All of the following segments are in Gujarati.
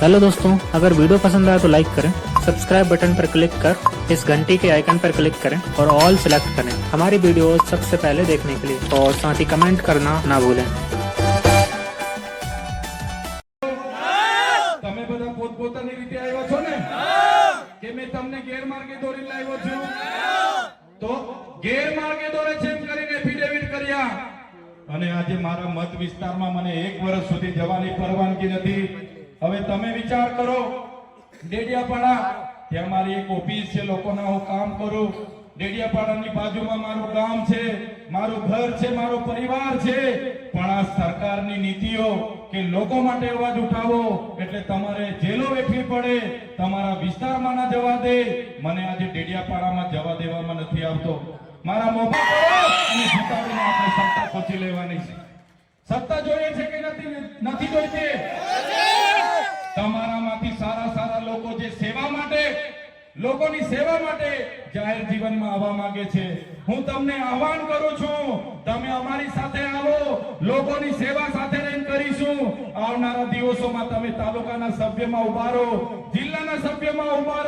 हेलो दोस्तों अगर वीडियो पसंद आया तो लाइक करें सब्सक्राइब बटन पर क्लिक कर इस घंटी के आइकन पर क्लिक करें और ऑल सिलेक्ट करें हमारी वीडियो सबसे पहले देखने के लिए और साथ ही कमेंट करना ना भूलें તમે બધા પોતપોતાની રીતે આવ્યા છો ને કે મેં તમને ગેરમાર્ગે દોરી લાવ્યો છું તો ગેરમાર્ગે દોરે છે એમ કરીને એફિડેવિટ કર્યા અને આજે મારા મત વિસ્તારમાં મને એક વર્ષ સુધી જવાની પરવાનગી નથી હવે તમે વિચાર કરો, ડેડિયાપાડા, ત્યાં મારી એક ઓફિસ છે, લોકોના હું કામ કરું. ડેડિયાપાડાની બાજુમાં મારું ગામ છે, મારું ઘર છે, મારો પરિવાર છે. પણ આ સરકારની નીતિઓ કે લોકો માટે અવાજ ઉઠાવો, એટલે તમારે જેલો વેઠવી પડે, તમારા વિસ્તારમાં ના જવા દે. મને આજે ડેડિયાપાડામાં જવા દેવામાં નથી આવતો. મારા મોબાઈલ સત્તા પહોંચી લેવાની છે. સત્તા જોઈએ છે કે નથી નથી જોઈતી તમારામાંથી સારા સારા લોકો જે સેવા માટે લોકોની સેવા માટે જાહેર જીવનમાં આવવા માંગે છે. હું તમને આહવાન કરું છું, તમે અમારી સાથે આવો, લોકોની સેવા સાથે રહીને કરીશું. આવનારા દિવસોમાં તમે તાલુકાના સભ્યમાં ઊભા જિલ્લાના સભ્યમાં ઊભા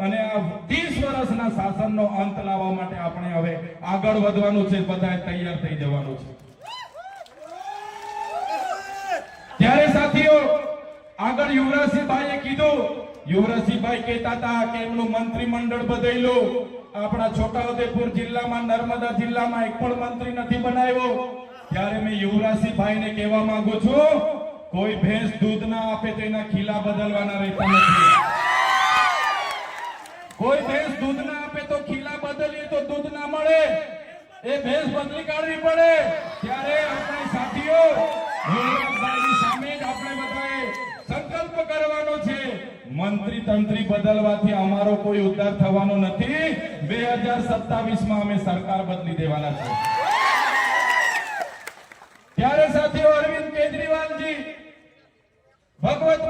અને આ 30 વર્ષના શાસનનો અંત લાવવા માટે આપણે હવે આગળ વધવાનું છે, બધાએ તૈયાર થઈ જવાનું છે. ત્યારે સાથીઓ, આગળ યુવરાજસિંહભાઈએ કીધું યુવરાજસિંહભાઈ કહેતા હતા કે એમનું મંત્રીમંડળ બદલ્યું. આપણા છોટાઉદેપુર જિલ્લામાં નર્મદા જિલ્લામાં એક પણ મંત્રી નથી બનાવ્યો. ત્યારે મેં યુવરાજસિંહભાઈને કહેવા માંગુ છું, કોઈ ભેંસ દૂધ ના આપે તો એના ખીલા બદલવાના રહેતા નથી. કોઈ ભેંસ દૂધ ના આપે તો ખીલા બદલીએ તો દૂધ ના મળે. એ ભેંસ બદલી કાઢવી પડે. ત્યારે આપણા સાથીઓ, યુવરાજભાઈની મંત્રી તંત્રી બદલવાથી અમારો કોઈ ઉદ્ધાર થવાનો નથી. બે હજાર સત્તાવીસમાં અમે સરકાર બદલી દેવાના છે ત્યારે સાથીઓ અરવિંદ કેજરીવાલજી, ભગવત